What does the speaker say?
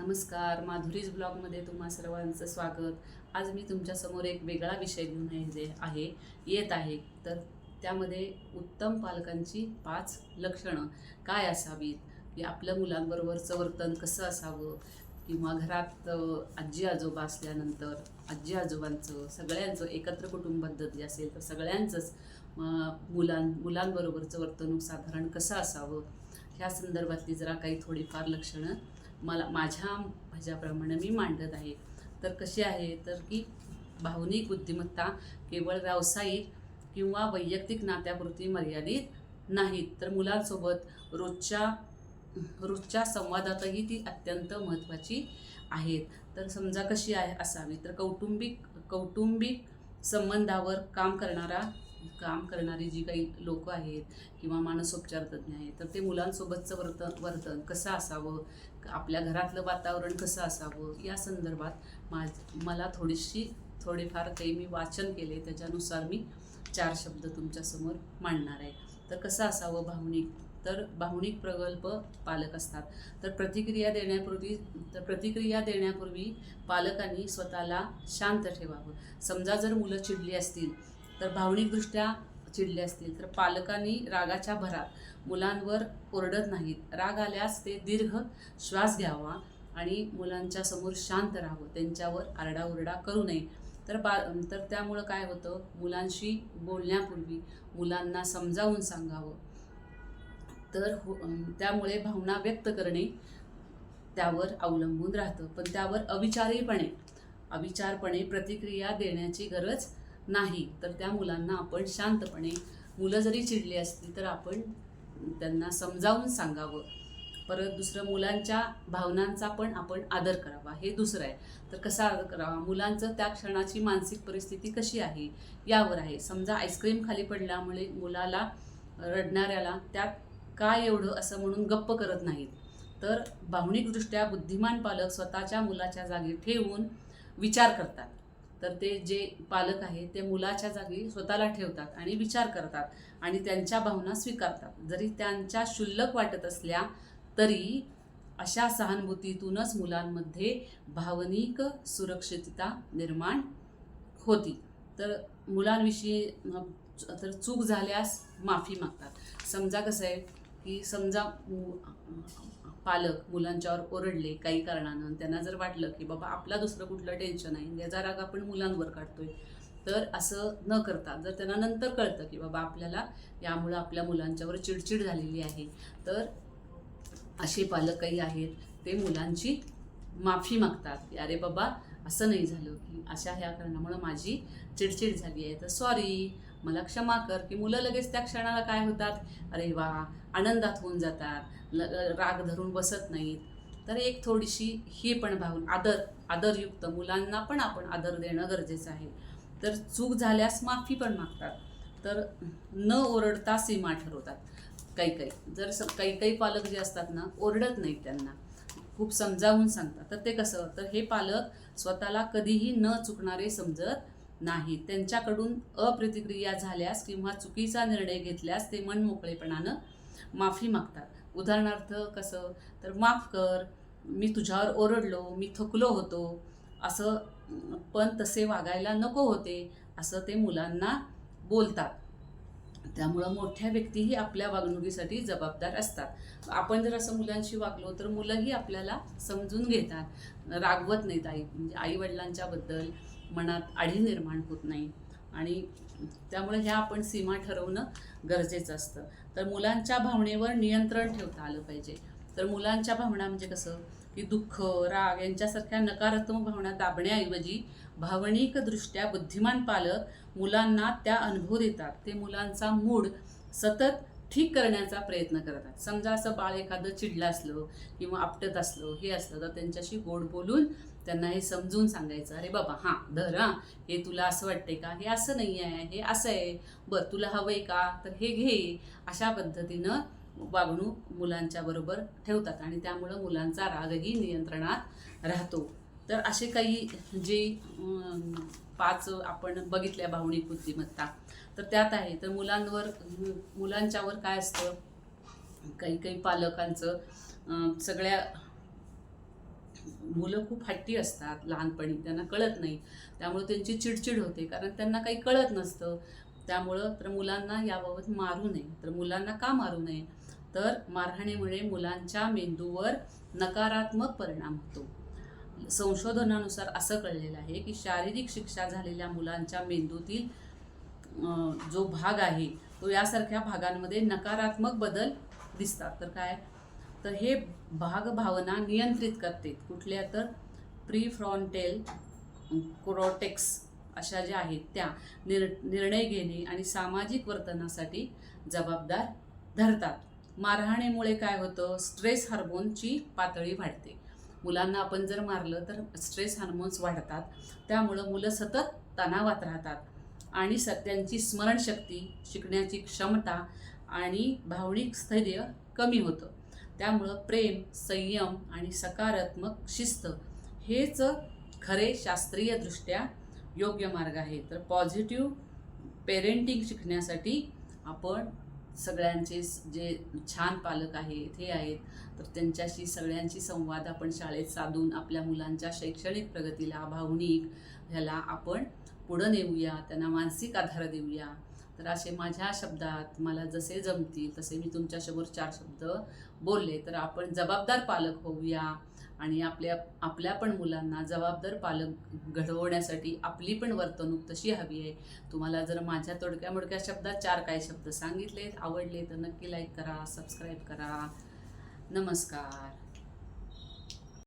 नमस्कार माधुरीज ब्लॉगमध्ये तुम्हा सर्वांचं स्वागत. आज मी तुमच्यासमोर एक वेगळा विषय घेऊन जे आहे येत आहे. तर त्यामध्ये उत्तम पालकांची पाच लक्षणं काय असावीत? की आपल्या मुलांबरोबरचं वर्तन कसं असावं? किंवा घरात आजी आजोबा असल्यानंतर आजी आजोबांचं सगळ्यांचं एकत्र कुटुंब पद्धती असेल तर सगळ्यांचंच मुलां मुलांबरोबरचं वर्तणूक साधारण कसं असावं? ह्या संदर्भातली जरा काही थोडीफार लक्षणं मला माझ्या ह्याच्याप्रमाणे मी मांडत आहे. तर कशी आहे? तर की भावनिक बुद्धिमत्ता केवळ व्यावसायिक किंवा वैयक्तिक नात्यापुरती मर्यादित नाहीत. तर मुलांसोबत रोजच्या रोजच्या संवादातही ती अत्यंत महत्त्वाची आहेत. तर समजा कशी आहे? असावी. तर कौटुंबिक कौटुंबिक संबंधावर काम करणारा काम करणारी जी काही लोक आहेत किंवा मानसोपचार तज्ज्ञ आहेत तर ते मुलांसोबतचं वर्तन वर्तन कसं असावं? आपल्या घरातलं वातावरण कसं असावं? या संदर्भात माझ मला थोडीशी थोडेफार काही मी वाचन केले त्याच्यानुसार मी चार शब्द तुमच्यासमोर मांडणार आहे. तर कसं असावं भावनिक? तर भावनिक प्रगल्भ पालक असतात. तर प्रतिक्रिया देण्यापूर्वी तर प्रतिक्रिया देण्यापूर्वी पालकांनी स्वतःला शांत ठेवावं. समजा जर मुलं चिडली असतील तर भावनिकदृष्ट्या चिडले असतील तर पालकांनी रागाच्या भरात मुलांवर ओरडत नाहीत. राग आल्यास ते दीर्घ श्वास घ्यावा आणि मुलांच्या समोर शांत राहावं. त्यांच्यावर आरडाओरडा करू नये. तर बा तर त्यामुळं काय होतं? मुलांशी बोलण्यापूर्वी मुलांना समजावून सांगावं. तर हो त्यामुळे भावना व्यक्त करणे त्यावर अवलंबून राहतं. पण त्यावर अविचारीपणे अविचारपणे प्रतिक्रिया देण्याची गरज नाही तर त्या मुलांना आपण शांतपणे मुलं जरी चिडली असली तर आपण त्यांना समजावून सांगावं. परत दुसरं मुलांच्या भावनांचा पण आपण आदर करावा. हे दुसरं आहे. तर कसा आदर करावा? मुलांचं त्या क्षणाची मानसिक परिस्थिती कशी आहे? यावर आहे. समजा आईस्क्रीम खाली पडल्यामुळे मुलाला रडणाऱ्याला त्यात काय एवढं असं म्हणून गप्प करत नाहीत. तर भावनिकदृष्ट्या बुद्धिमान पालक स्वतःच्या मुलाच्या जागी ठेवून विचार करतात. तर ते जे पालक आहे ते मुलाच्या जागी स्वतःला ठेवतात आणि विचार करतात आणि त्यांच्या भावना स्वीकारतात. जरी त्यांच्या शुल्लक वाटत असल्या तरी अशा सहानुभूतीतूनच मुलांमध्ये भावनिक सुरक्षितता निर्माण होती. तर मुलांविषयी तर चूक झाल्यास माफी मागतात. समजा कसं आहे की समजा पालक मुलांच्यावर ओरडले काही कारणानं त्यांना जर वाटलं की बाबा आपला दुसरं कुठलं टेन्शन आहे याचा राग आपण मुलांवर काढतोय तर असं न करता जर त्यांना नंतर कळतं की बाबा आपल्याला यामुळं आपल्या मुलांच्यावर चिडचिड झालेली आहे तर असे पालक काही आहेत ते मुलांची माफी मागतात की अरे बाबा असं नाही झालं की अशा ह्या कारणामुळं माझी चिडचिड झाली आहे तर सॉरी मला क्षमा कर की मुलं लगेच त्या क्षणाला काय होतात? अरे वा आनंदात होऊन जातात. ल राग धरून बसत नाहीत. तर एक थोडीशी ही पण भावून आदर आदरयुक्त मुलांना पण आपण आदर देणं गरजेचं आहे. तर चूक झाल्यास माफी पण मागतात. तर न ओरडता सीमा ठरवतात. काही काही. जर स काही काही पालक जे असतात ना ओरडत नाहीत त्यांना. खूप समजावून सांगतात. तर ते कसं? तर हे पालक स्वतःला कधीही न चुकणारे समजत नाही. त्यांच्याकडून अप्रतिक्रिया झाल्यास किंवा चुकीचा निर्णय घेतल्यास ते मनमोकळेपणानं माफी मागतात. उदाहरणार्थ कसं तर माफ कर मी तुझ्यावर ओरडलो मी थकलो होतो असं पण तसे वागायला नको होते असं ते मुलांना बोलतात. त्यामुळं मोठ्या व्यक्तीही आपल्या वागणुकीसाठी जबाबदार असतात. आपण जर असं मुलांशी वागलो तर मुलंही आपल्याला समजून घेतात. रागवत नाहीत आई म्हणजे आईवडिलांच्याबद्दल मनात आढी निर्माण होत नाही. आणि त्यामुळे ह्या आपण सीमा ठरवणं गरजेचं असतं. तर मुलांच्या भावनेवर नियंत्रण ठेवता आलं पाहिजे. तर मुलांच्या भावना म्हणजे कसं? की दुःख राग यांच्यासारख्या नकारात्मक भावना दाबण्याऐवजी भावनिकदृष्ट्या बुद्धिमान पालक मुलांना त्या अनुभव देतात. ते मुलांचा मूड सतत ठीक करण्याचा प्रयत्न करतात. समजा असं बाळ एखादं चिडलं असलं किंवा आपटत असलं हे असलं तर त्यांच्याशी गोड बोलून त्यांना हे समजून सांगायचं अरे बाबा हां धर हां हे तुला असं वाटतंय का? हे असं नाही आहे हे असं आहे. बरं तुला हवं आहे का? तर हे घे. अशा पद्धतीनं वागणूक मुलांच्या बरोबर ठेवतात आणि त्यामुळं मुलांचा रागही नियंत्रणात राहतो. तर असे काही जे पाच आपण बघितल्या भावनिक बुद्धिमत्ता तर त्यात आहे. तर मुलांवर मुलांच्यावर काय असतं? काही काही पालकांचं सगळ्या मुलं खूप हट्टी असतात लहानपणी त्यांना कळत नाही. त्यामुळे त्यांची चिडचिड होते कारण त्यांना काही कळत नसतं. त्यामुळं तर मुलांना याबाबत मारू नये. तर मुलांना का मारू नये? तर मारहाणीमुळे मुलांच्या मेंदूवर नकारात्मक परिणाम होतो. संशोधनानुसार असं कळलेलं आहे की शारीरिक शिक्षा झालेल्या मुलांच्या मेंदूतील जो भाग आहे तो यासारख्या भागांमध्ये नकारात्मक बदल दिसतात. तर काय? तर हे भाग भावना नियंत्रित करते. कुठल्या तर प्रीफ्रॉन्टेल कोरोटेक्स अशा ज्या आहेत त्या निर निर्णय घेणे आणि सामाजिक वर्तनासाठी जबाबदार धरतात. मारहाणीमुळे काय होतं? स्ट्रेस हार्मोनची पातळी वाढते. मुलांना आपण जर मारलं तर स्ट्रेस हार्मोन्स वाढतात. त्यामुळं मुलं सतत तणावात राहतात आणि स त्यांची स्मरणशक्ती शिकण्याची क्षमता आणि भावनिक स्थैर्य कमी होतं. त्यामुळं प्रेम संयम आणि सकारात्मक शिस्त हेच खरे शास्त्रीयदृष्ट्या योग्य मार्ग आहे. तर पॉझिटिव्ह पेरेंटिंग शिकण्यासाठी आपण सगळ्यांचे जे छान पालक आहेत हे आहेत तर त्यांच्याशी सगळ्यांशी संवाद आपण शाळेत साधून आपल्या मुलांच्या शैक्षणिक प्रगतीला भावनिक ह्याला आपण पुढं नेऊया त्यांना मानसिक आधार देऊया. तर असे माझ्या शब्दात मला जसे जमतील तसे मी तुमच्यासमोर चार शब्द बोलले. तर आपण जबाबदार पालक होऊया आणि आपल्या आपल्या पण मुलांना जबाबदार पालक घडवण्यासाठी आपली पण वर्तणूक तशी हवी आहे. तुम्हाला जर माझ्या तोडक्या मोडक्या शब्दात चार काही शब्द सांगितले आवडले तर नक्की लाईक करा सबस्क्राईब करा. नमस्कार.